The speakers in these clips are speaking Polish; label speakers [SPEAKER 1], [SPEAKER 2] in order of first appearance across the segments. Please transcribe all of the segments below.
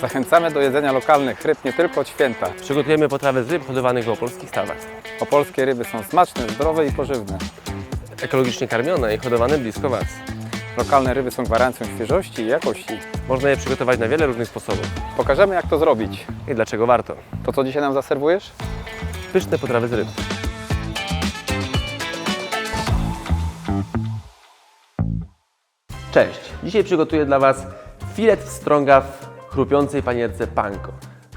[SPEAKER 1] Zachęcamy do jedzenia lokalnych ryb nie tylko od święta.
[SPEAKER 2] Przygotujemy potrawę z ryb hodowanych w opolskich stawach.
[SPEAKER 1] Opolskie ryby są smaczne, zdrowe i pożywne.
[SPEAKER 2] Ekologicznie karmione i hodowane blisko Was.
[SPEAKER 1] Lokalne ryby są gwarancją świeżości i jakości.
[SPEAKER 2] Można je przygotować na wiele różnych sposobów.
[SPEAKER 1] Pokażemy jak to zrobić.
[SPEAKER 2] I dlaczego warto?
[SPEAKER 1] To co dzisiaj nam zaserwujesz?
[SPEAKER 2] Pyszne potrawy z ryb. Cześć! Dzisiaj przygotuję dla Was filet w chrupiącej panierce panko.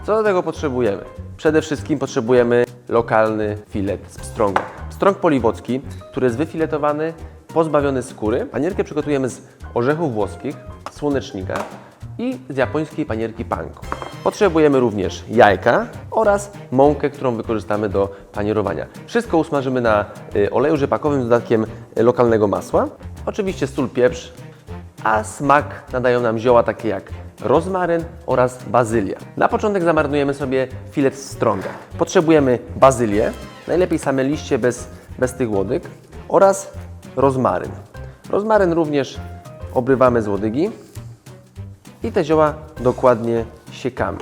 [SPEAKER 2] Co do tego potrzebujemy? Przede wszystkim potrzebujemy lokalny filet z pstrąga. Pstrąg poliwocki, który jest wyfiletowany, pozbawiony skóry. Panierkę przygotujemy z orzechów włoskich, słonecznika i z japońskiej panierki panko. Potrzebujemy również jajka oraz mąkę, którą wykorzystamy do panierowania. Wszystko usmażymy na y, oleju rzepakowym z dodatkiem lokalnego masła. Oczywiście sól, pieprz, a smak nadają nam zioła takie jak rozmaryn oraz bazylia. Na początek zamarynujemy sobie filet strąga. Potrzebujemy bazylię, najlepiej same liście bez, bez tych łodyg oraz rozmaryn. Rozmaryn również obrywamy z łodygi i te zioła dokładnie siekamy.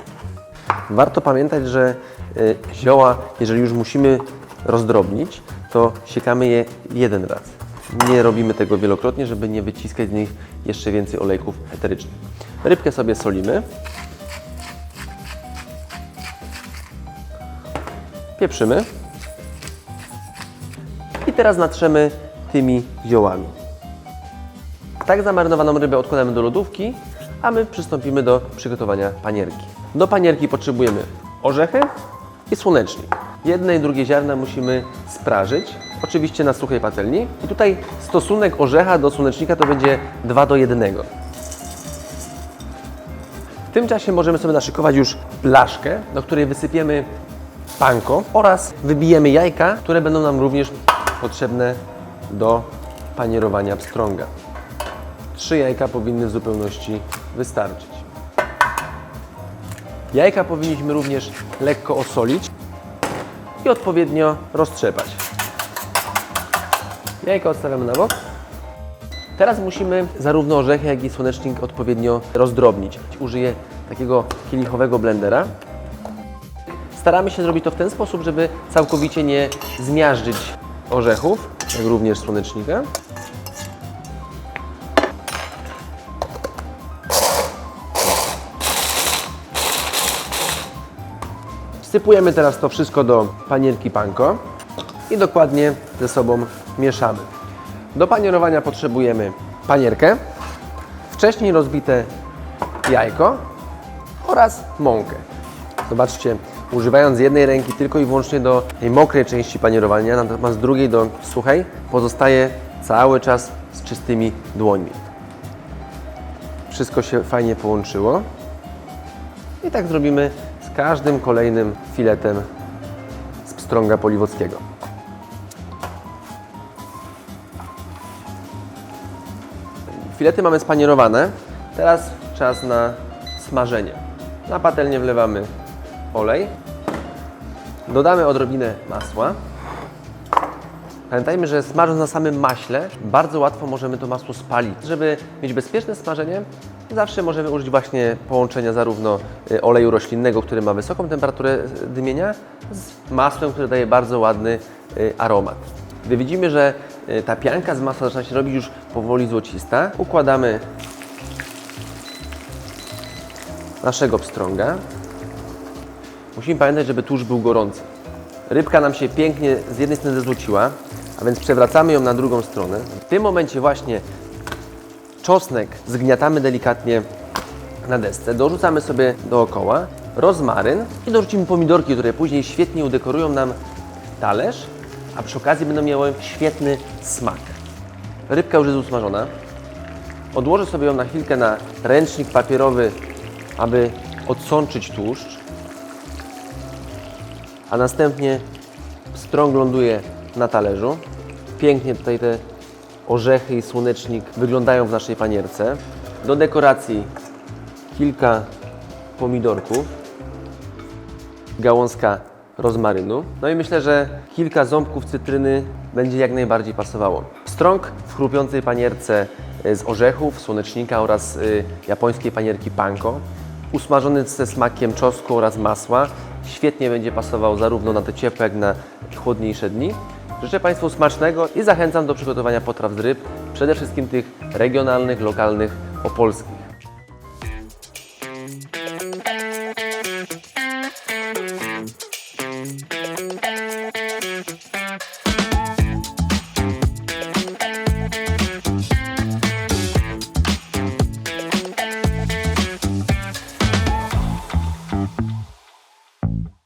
[SPEAKER 2] Warto pamiętać, że y, zioła, jeżeli już musimy rozdrobnić, to siekamy je jeden raz. Nie robimy tego wielokrotnie, żeby nie wyciskać z nich jeszcze więcej olejków eterycznych. Rybkę sobie solimy. Pieprzymy. I teraz natrzemy tymi ziołami. Tak zamarynowaną rybę odkładamy do lodówki, a my przystąpimy do przygotowania panierki. Do panierki potrzebujemy orzechy i słonecznik. Jedne i drugie ziarna musimy sprażyć, oczywiście na suchej patelni. I tutaj stosunek orzecha do słonecznika to będzie 2 do 1. W tym czasie możemy sobie naszykować już blaszkę, do której wysypiemy panko oraz wybijemy jajka, które będą nam również potrzebne do panierowania pstrąga. Trzy jajka powinny w zupełności wystarczyć. Jajka powinniśmy również lekko osolić i odpowiednio roztrzepać. Jajka odstawiamy na bok. Teraz musimy zarówno orzechy, jak i słonecznik odpowiednio rozdrobnić. Użyję takiego kielichowego blendera. Staramy się zrobić to w ten sposób, żeby całkowicie nie zmiażdżyć orzechów, jak również słonecznika. Wsypujemy teraz to wszystko do panierki panko i dokładnie ze sobą mieszamy. Do panierowania potrzebujemy panierkę, wcześniej rozbite jajko oraz mąkę. Zobaczcie, używając jednej ręki tylko i wyłącznie do tej mokrej części panierowania, natomiast drugiej do suchej, pozostaje cały czas z czystymi dłońmi. Wszystko się fajnie połączyło. I tak zrobimy z każdym kolejnym filetem z pstrąga poliwockiego. Filety mamy spanierowane. Teraz czas na smażenie. Na patelnię wlewamy olej. Dodamy odrobinę masła. Pamiętajmy, że smażąc na samym maśle, bardzo łatwo możemy to masło spalić. Żeby mieć bezpieczne smażenie, zawsze możemy użyć właśnie połączenia zarówno y, oleju roślinnego, który ma wysoką temperaturę dymienia, z masłem, które daje bardzo ładny y, aromat. Gdy widzimy, że y, ta pianka z masła zaczyna się robić już powoli złocista, układamy naszego pstrąga. Musimy pamiętać, żeby tłuszcz był gorący. Rybka nam się pięknie z jednej strony zezłociła, a więc przewracamy ją na drugą stronę. W tym momencie właśnie czosnek zgniatamy delikatnie na desce, dorzucamy sobie dookoła rozmaryn i dorzucimy pomidorki, które później świetnie udekorują nam talerz, a przy okazji będą miały świetny smak. Rybka już jest usmażona. Odłożę sobie ją na chwilkę na ręcznik papierowy, aby odsączyć tłuszcz, a następnie strąg ląduje na talerzu. Pięknie tutaj te orzechy i słonecznik wyglądają w naszej panierce. Do dekoracji kilka pomidorków, gałązka rozmarynu. No i myślę, że kilka ząbków cytryny będzie jak najbardziej pasowało. Strąg w chrupiącej panierce y, z orzechów, słonecznika oraz y, japońskiej panierki panko. usmażony ze smakiem czosnku oraz masła. Świetnie będzie pasował zarówno na te ciepłe, jak na chłodniejsze dni. Życzę Państwu smacznego i zachęcam do przygotowania potraw z ryb, przede wszystkim tych regionalnych, lokalnych, opolskich.